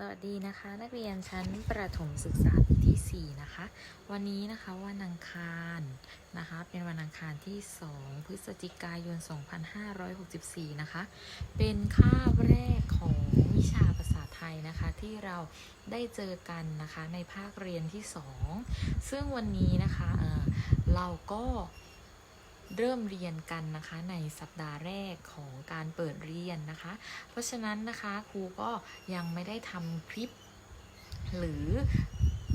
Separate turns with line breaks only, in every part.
สวัสดีนะคะ นักเรียนชั้นประถมศึกษาปีที่ 4 นะคะ วันนี้นะคะวันอังคารนะคะ เป็นวันอังคารที่ 2 พฤศจิกายน 2564 นะคะ เป็นคาบแรกของวิชาภาษาไทยนะคะ ที่เราได้เจอกันนะคะในภาคเรียนที่ 2 ซึ่งวันนี้นะคะเเราก็ เริ่มเรียนกันนะคะในสัปดาห์แรกของการเปิดเรียนนะคะ เพราะฉะนั้นนะคะครูก็ยังไม่ได้ทำคลิป หรือ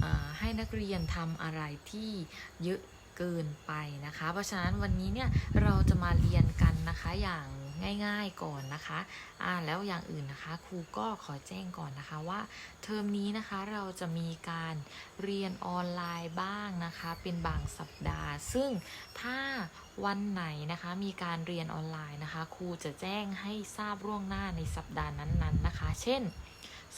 อให้นักเรียนทำอะไรที่เยอะเกินไปนะคะ เพราะฉะนั้นวันนี้เนี่ยเราจะมาเรียนกันนะคะอย่าง ง่ายๆก่อนนะคะอ่าแล้วอย่างอื่นนะคะครูก็ขอแจ้งก่อนนะคะว่าเทอมนี้นะคะเราจะมีการเรียนออนไลน์บ้างนะคะ เป็นบางสัปดาห์ ซึ่งถ้าวันไหนนะคะมีการเรียนออนไลน์นะคะครูจะแจ้งให้ทราบล่วงหน้าในสัปดาห์นั้นๆนะคะ เช่น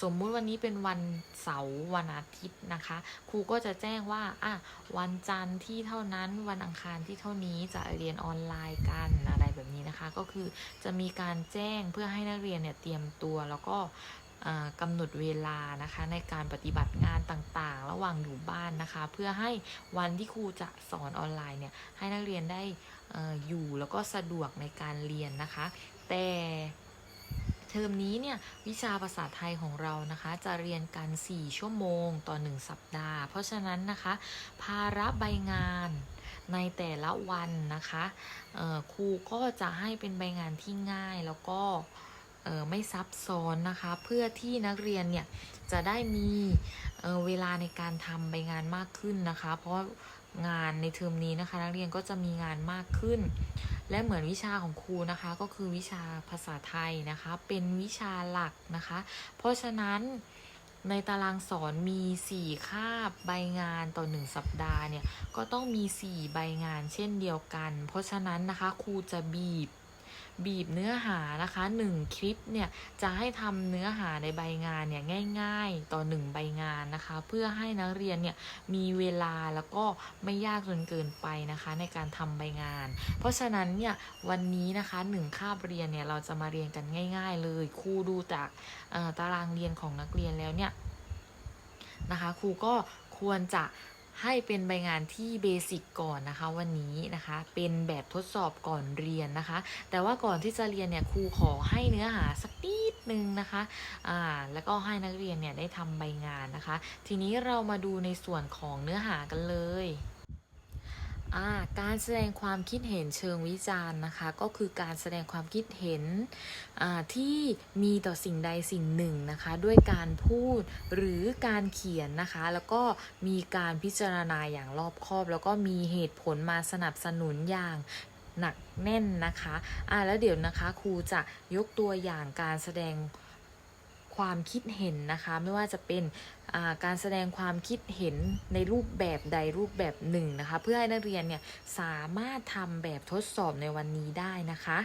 สมมุติวันนี้เป็นวันเสาร์วันอาทิตย์นะคะ ครูก็จะแจ้งว่าอะวันจันทร์ที่เท่านั้นวันอังคารที่เท่านี้จะเรียนออนไลน์กันอะไรแบบนี้นะคะ ก็คือจะมีการแจ้งเพื่อให้นักเรียนเนี่ยเตรียมตัวแล้วก็กำหนดเวลานะคะในการปฏิบัติงานต่างๆ ระหว่างอยู่บ้านนะคะ เพื่อให้วันที่ครูจะสอนออนไลน์เนี่ยให้นักเรียนได้อออยู่แล้วก็สะดวกในการเรียนนะคะ แต่ ทอมนี้เนี่ยวิชาภาษาไทยของเรานะคะจะเรียนกัน 4 ชั่วโมงต่อ 1 สัปดาห์ เพราะฉะนั้นนะคะ ภาระใบงานในแต่ละวันนะคะครูก็จะให้เป็นใบงานที่ง่ายแล้วก็ไม่ซับซ้อนนะคะ เพื่อที่นักเรียนเนี่ยจะได้มีเเวลาในการทำใบงานมากขึ้นนะคะ เพราะ งานในเทอมนี้นะคะ นักเรียนก็จะมีงานมากขึ้น และเหมือนวิชาของครูนะคะ ก็คือวิชาภาษาไทยนะคะ เป็นวิชาหลักนะคะ เพราะฉะนั้นในตารางสอนมี 4 คาบใบงานต่อ 1 สัปดาห์เนี่ย ก็ต้องมี 4 ใบงานเช่นเดียวกัน เพราะฉะนั้นนะคะครูจะบีบ บีบเนื้อหานะคะ 1 คลิปเนี่ยจะให้ทำเนื้อหาในใบงานเนี่ยง่ายๆ ต่อ 1 ใบงานนะคะ เพื่อให้นักเรียนเนี่ยมีเวลาแล้วก็ไม่ยากจนเกินไปนะคะ ในการทำใบงาน เพราะฉะนั้นเนี่ยวันนี้นะคะหนึ่งคาบเรียนเนี่ยเราจะมาเรียนกันง่าย ๆ เลยครูดูจากตารางเรียนของนักเรียนแล้วเนี่ยนะคะครูก็ควรจะ ให้เป็นใบงานที่เบสิกก่อนนะคะวันนี้นะคะ เป็นแบบทดสอบก่อนเรียนนะคะ แต่ว่าก่อนที่จะเรียนเนี่ยครูขอให้เนื้อหาสักนิดนึงนะคะอ่าแล้วก็ให้นักเรียนเนี่ยได้ทำใบงานนะคะ ทีนี้เรามาดูในส่วนของเนื้อหากันเลย การแสดงความคิดเห็นเชิงวิจารณ์นะคะ ก็คือการแสดงความคิดเห็นที่มีต่อสิ่งใดสิ่งหนึ่งนะคะ ด้วยการพูดหรือการเขียนนะคะ แล้วก็มีการพิจารณาอย่างรอบคอบ แล้วก็มีเหตุผลมาสนับสนุนอย่างหนักแน่นนะคะอ่าแล้วเดี๋ยวนะคะครูจะยกตัวอย่างการแสดงความคิดเห็นนะคะ ไม่ว่าจะเป็น การแสดงความคิดเห็นในรูปแบบใดรูปแบบหนึ่งนะคะ เพื่อให้นักเรียนเนี่ยสามารถทำแบบทดสอบในวันนี้ได้นะคะ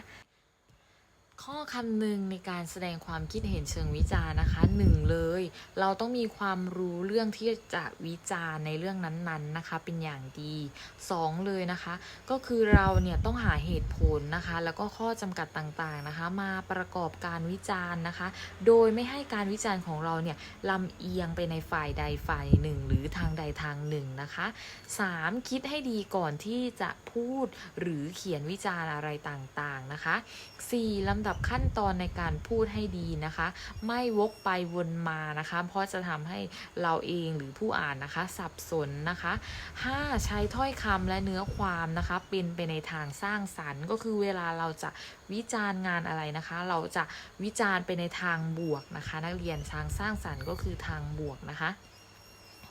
ข้อคำหนึ่งในการแสดงความคิดเห็นเชิงวิจารณ์นะคะหนึ่งเลย เราต้องมีความรู้เรื่องที่จะวิจารณ์ในเรื่องนั้นๆนะคะ เป็นอย่างดีสองเลยนะคะ ก็คือเราเนี่ยต้องหาเหตุผลนะคะ แล้วก็ข้อจำกัดต่างๆนะคะ มาประกอบการวิจารณ์นะคะ โดยไม่ให้การวิจารณ์ของเราเนี่ยลำเอียงไปในฝ่ายใดฝ่ายหนึ่ง หรือทางใดทางหนึ่งนะคะ 3. คิดให้ดีก่อนที่จะพูดหรือเขียนวิจารณ์อะไรต่างๆนะคะ 4. ลำดับขั้นตอนในการพูดให้ดีนะคะ ไม่วกไปวนมานะคะ เพราะจะทำให้เราเองหรือผู้อ่านนะคะ สับสนนะคะ 5. ใช้ถ้อยคำและเนื้อความนะคะ เป็นไปในทางสร้างสรรค์ ก็คือเวลาเราจะวิจารณ์งานอะไรนะคะ เราจะวิจารณ์ไปในทางบวกนะคะ นักเรียนทางสร้างสรรค์ก็คือทางบวกนะคะ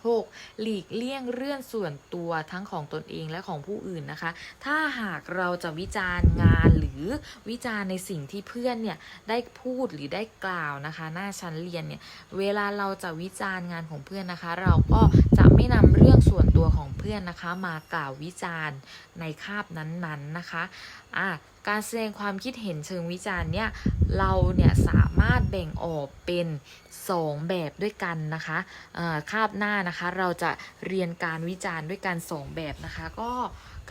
6. หลีกเลี่ยงเรื่องส่วนตัวทั้งของตนเองและของผู้อื่นนะคะ ถ้าหากเราจะวิจารณ์งานหรือวิจารณ์ในสิ่งที่เพื่อนเนี่ยได้พูดหรือได้กล่าวนะคะ หน้าชั้นเรียนเนี่ยเวลาเราจะวิจารณ์งานของเพื่อนนะคะ เราก็จะ ไม่นำเรื่องส่วนตัวของเพื่อนนะคะ มากล่าววิจารณ์ในคาบนั้นๆนะคะอะการแสดงความคิดเห็นเชิงวิจารณ์เนี่ยเราเนี่ยสามารถแบ่งออกเป็น 2 แบบด้วยกันนะคะคาบหน้านะคะ เราจะเรียนการวิจารณ์ด้วยกัน 2 แบบนะคะก็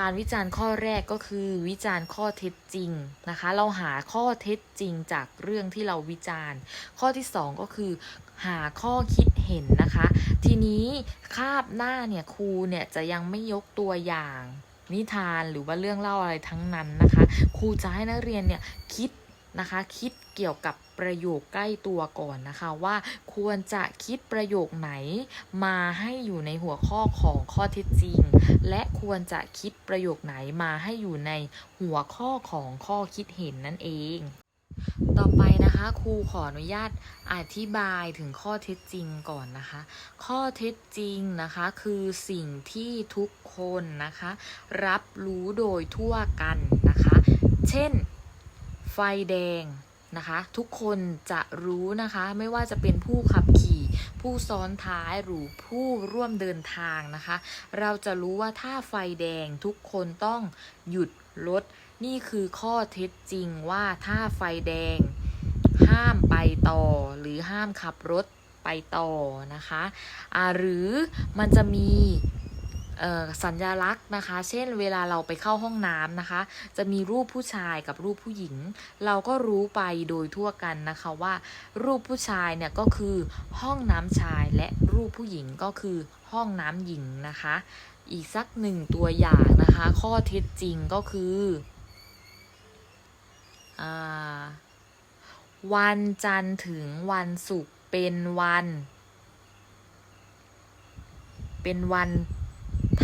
การวิจารณ์ข้อแรกก็คือวิจารณ์ข้อเท็จจริงนะคะ เราหาข้อเท็จจริงจากเรื่องที่เราวิจารณ์ ข้อที่สองก็คือหาข้อคิดเห็นนะคะ ทีนี้คาบหน้าเนี่ยครูเนี่ยจะยังไม่ยกตัวอย่างนิทานหรือว่าเรื่องเล่าอะไรทั้งนั้นนะคะ ครูจะให้นักเรียนเนี่ยคิดนะคะ คิดเกี่ยวกับ ประโยคใกล้ตัวก่อนนะคะว่าควรจะคิดประโยคไหน มาให้อยู่ในหัวข้อของข้อเท็จจริง และควรจะคิดประโยคไหนมาให้อยู่ในหัวข้อของข้อคิดเห็นนั่นเอง ต่อไปนะคะครูขออนุญาตอธิบายถึงข้อเท็จจริงก่อนนะคะ ข้อเท็จจริงนะคะคือสิ่งที่ทุกคนนะคะ รับรู้โดยทั่วกันนะคะ เช่น ไฟแดง นะคะ ทุกคนจะรู้นะคะไม่ว่าจะเป็นผู้ขับขี่ ผู้ซ้อนท้ายหรือผู้ร่วมเดินทางนะคะ เราจะรู้ว่าถ้าไฟแดงทุกคนต้องหยุดรถนี่คือข้อเท็จจริงว่าถ้าไฟแดง ห้ามไปต่อ หรือห้ามขับรถไปต่อนะคะอ่าหรือมันจะมี สัญลักษณ์นะคะ เช่นเวลาเราไปเข้าห้องน้ำนะคะ จะมีรูปผู้ชายกับรูปผู้หญิง เราก็รู้ไปโดยทั่วกันนะคะว่า รูปผู้ชายเนี่ยก็คือห้องน้ำชายและรูปผู้หญิงก็คือห้องน้ำหญิงนะคะ อีกสักหนึ่งตัวอย่างนะคะ ข้อเท็จจริงก็คืออวันจันทร์ถึงวันศุกร์เป็นวัน เป็นวัน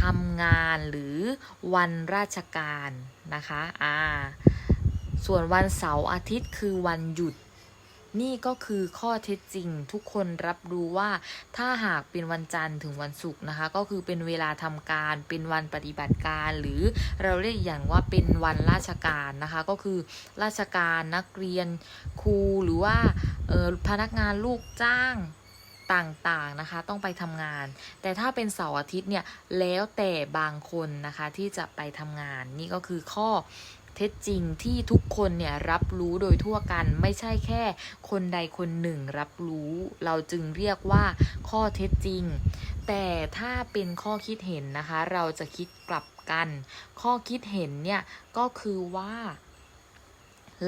ทำงานหรือวันราชการนะคะอ่าส่วนวันเสาร์อาทิตย์คือวันหยุด นี่ก็คือข้อเท็จจริง ทุกคนรับรู้ว่าถ้าหากเป็นวันจันทร์ถึงวันศุกร์นะคะ ก็คือเป็นเวลาทำการเป็นวันปฏิบัติการ หรือเราเรียกอย่างว่าเป็นวันราชการนะคะ ก็คือราชการนักเรียนครูหรือว่าออพนักงานลูกจ้าง ต่างๆนะคะ ต้องไปทำงาน แต่ถ้าเป็นเสาร์อาทิตย์เนี่ยแล้วแต่บางคนนะคะที่จะไปทำงานนี่ก็คือข้อเท็จจริงที่ทุกคนเนี่ยรับรู้โดยทั่วกันไม่ใช่แค่คนใดคนหนึ่งรับรู้ เราจึงเรียกว่าข้อเท็จจริง แต่ถ้าเป็นข้อคิดเห็นนะคะ เราจะคิดกลับกัน ข้อคิดเห็นเนี่ยก็คือว่า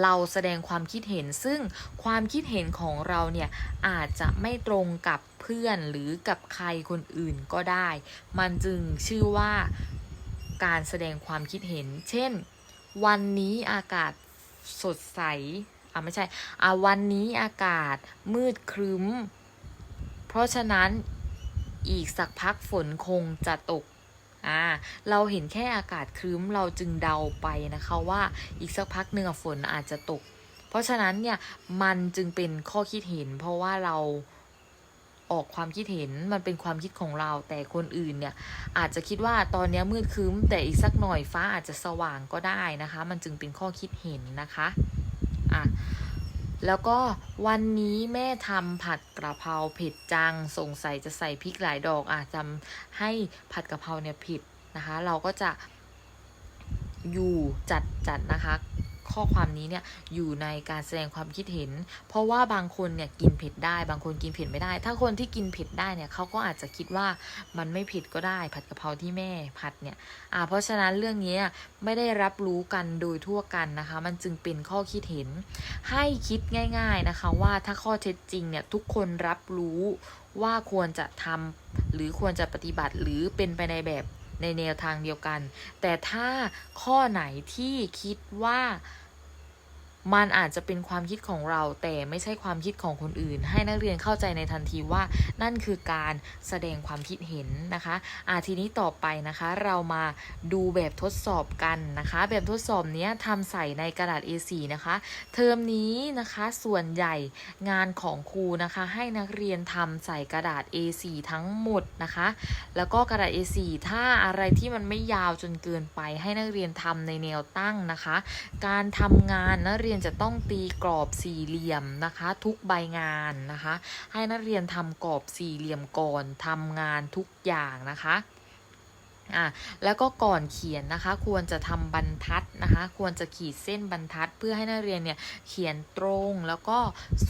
เราแสดงความคิดเห็นซึ่งความคิดเห็นของเราเนี่ยอาจจะไม่ตรงกับเพื่อนหรือกับใครคนอื่นก็ได้ มันจึงชื่อว่าการแสดงความคิดเห็น เช่น วันนี้อากาศสดใสอะไม่ใช่อะวันนี้อากาศมืดครึ้ม เพราะฉะนั้นอีกสักพักฝนคงจะตก อ่าเราเห็นแค่อากาศครึ้มเราจึงเดาไปนะคะว่าอีกสักพักหนึ่งฝนอาจจะตก เพราะฉะนั้นเนี่ยมันจึงเป็นข้อคิดเห็น เพราะว่าเราออกความคิดเห็นมันเป็นความคิดของเรา แต่คนอื่นเนี่ยอาจจะคิดว่าตอนนี้มืดครึ้ม แต่อีกสักหน่อยฟ้าอาจจะสว่างก็ได้นะคะ มันจึงเป็นข้อคิดเห็นนะคะอะ แล้วก็วันนี้แม่ทำผัดกระเพราเผ็ดจัง สงสัยจะใส่พริกหลายดอกอะจำให้ผัดกระเพราเนี่ยผิดนะคะ เราก็จะอยู่จัดจัดนะคะ ข้อความนี้เนี่ยอยู่ในการแสดงความคิดเห็น เพราะว่าบางคนเนี่ยกินเผ็ดได้ บางคนกินเผ็ดไม่ได้ ถ้าคนที่กินเผ็ดได้เนี่ยเขาก็อาจจะคิดว่ามันไม่เผ็ดก็ได้ ผัดกะเพราที่แม่ผัดเนี่ยอ่าเพราะฉะนั้นเรื่องนี้ไม่ได้รับรู้กันโดยทั่วกันนะคะ มันจึงเป็นข้อคิดเห็น ให้คิดง่าย ๆนะคะ ว่าถ้าข้อเท็จจริงเนี่ยทุกคนรับรู้ว่าควรจะทำหรือควรจะปฏิบัติหรือเป็นไปในแบบในแนวทางเดียวกัน แต่ถ้าข้อไหนที่คิดว่า มันอาจจะเป็นความคิดของเรา แต่ไม่ใช่ความคิดของคนอื่น ให้นักเรียนเข้าใจในทันทีว่า นั่นคือการแสดงความคิดเห็นนะคะอาทีนี้ต่อไปนะคะ เรามาดูแบบทดสอบกันนะคะ แบบทดสอบนี้ทำใส่ในกระดาษ A4 นะคะ เทอมนี้นะคะส่วนใหญ่งานของครูนะคะ ให้นักเรียนทำใส่กระดาษ A4 ทั้งหมดนะคะ แล้วก็กระดาษ A4 ถ้าอะไรที่มันไม่ยาวจนเกินไป ให้นักเรียนทำในแนวตั้งนะคะ การทำงานนักเรียนจะต้องตีกรอบสี่เหลี่ยมนะคะ ทุกใบงานนะคะ ให้นักเรียนทำกรอบสี่เหลี่ยมก่อนทำงานทุกอย่างนะคะ อะแล้วก็ก่อนเขียนนะคะ ควรจะทำบรรทัดนะคะ ควรจะขีดเส้นบรรทัด เพื่อให้นักเรียนเนี่ยเขียนตรงแล้วก็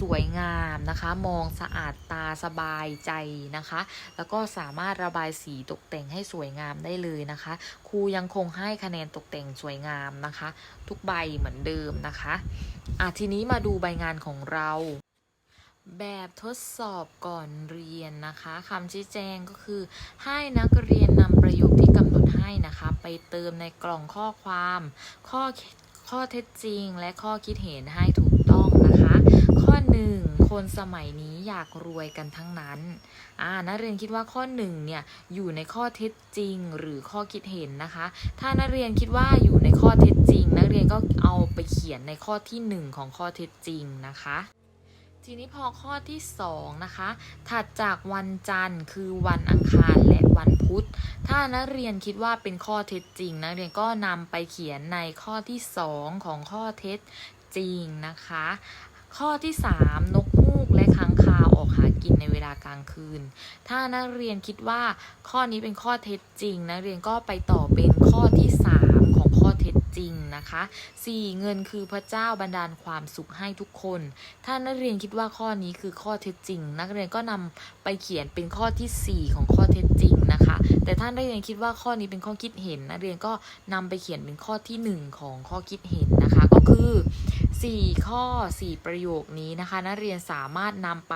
สวยงามนะคะ มองสะอาดตาสบายใจนะคะ แล้วก็สามารถระบายสีตกแต่งให้สวยงามได้เลยนะคะ ครูยังคงให้คะแนนตกแต่งสวยงามนะคะ ทุกใบเหมือนเดิมนะคะอะทีนี้มาดูใบงานของเราแบบทดสอบก่อนเรียนนะคะคำชี้แจงก็คือให้นักเรียนนำประโยค ให้นะคะ ไปเติมในกล่องข้อความ ข้อข้อเท็จจริงและข้อคิดเห็นให้ถูกต้องนะคะ ข้อ 1 คนสมัยนี้อยากรวยกันทั้งนั้นอ่านักเรียนคิดว่าข้อ1เนี่ยอยู่ในข้อเท็จจริงหรือข้อคิดเห็นนะคะ ถ้านักเรียนคิดว่าอยู่ในข้อเท็จจริง นักเรียนก็เอาไปเขียนในข้อทีหนึ่1 ของข้อเท็จจริงนะคะ ทีนี้พอข้อที่ 2 นะคะ ถัดจากวันจันทร์คือวันอังคารและวันพุธ ถ้านักเรียนคิดว่าเป็นข้อเท็จจริง นักเรียนก็นำไปเขียนในข้อที่ 2 ของข้อเท็จจริงนะคะ ข้อที่ 3 นกฮูกและค้างคาวออกหากินในเวลากลางคืน ถ้านักเรียนคิดว่าข้อนี้เป็นข้อเท็จจริง นักเรียนก็ไปต่อเป็นข้อที่ 3 จริงนะคะ 4. เงินคือพระเจ้าบันดาลความสุขให้ทุกคน ถ้านักเรียนคิดว่าข้อนี้คือข้อเท็จจริง นักเรียนก็นำไปเขียนเป็นข้อทีสี่ 4 ของข้อเท็จจริงนะคะ แต่ถ้านักเรียนคิดว่าข้อนี้เป็นข้อคิดเห็น นักเรียนก็นำไปเขียนเป็นข้อทีหนึ่1 ของข้อคิดเห็นนะคะ ก็คือ 4 ข้อ 4 ประโยคนี้นะคะ นักเรียนสามารถนำไป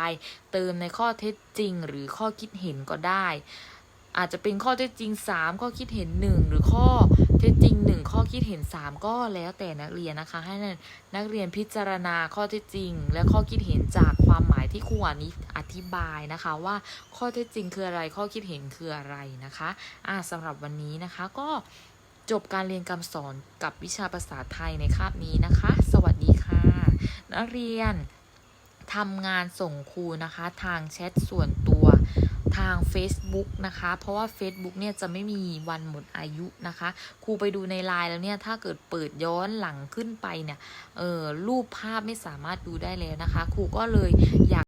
เติมในข้อเท็จจริง หรือข้อคิดเห็นก็ได้อาจจะเป็นข้อเท็จจริง 3 ข้อคิดเห็น 1 หรือข้อเท็จจริง 1ข้อคิดเห็น 3 ก็แล้วแต่นักเรียนนะคะ ให้นักเรียนพิจารณาข้อเท็จจริง และข้อคิดเห็นจากความหมายที่ครูอนิอธิบายนะคะ ว่าข้อเท็จจริงคืออะไรข้อคิดเห็นคืออะไรนะคะอ่าสำหรับวันนี้นะคะก็จบการเรียนการสอนกับวิชาภาษาไทยในคาบนี้นะคะ สวัสดีค่ะ นักเรียนทำงานส่งครูนะคะ ทางแชทส่วนตัว ทาง Facebook นะคะ เพราะว่า Facebook เนี่ยจะไม่มีวันหมดอายุนะคะ ครูไปดูในไลน์แล้วเนี่ยถ้าเกิดเปิดย้อนหลังขึ้นไปเนี่ยเออรูปภาพไม่สามารถดูได้แล้วนะคะ ครูก็เลยอยาก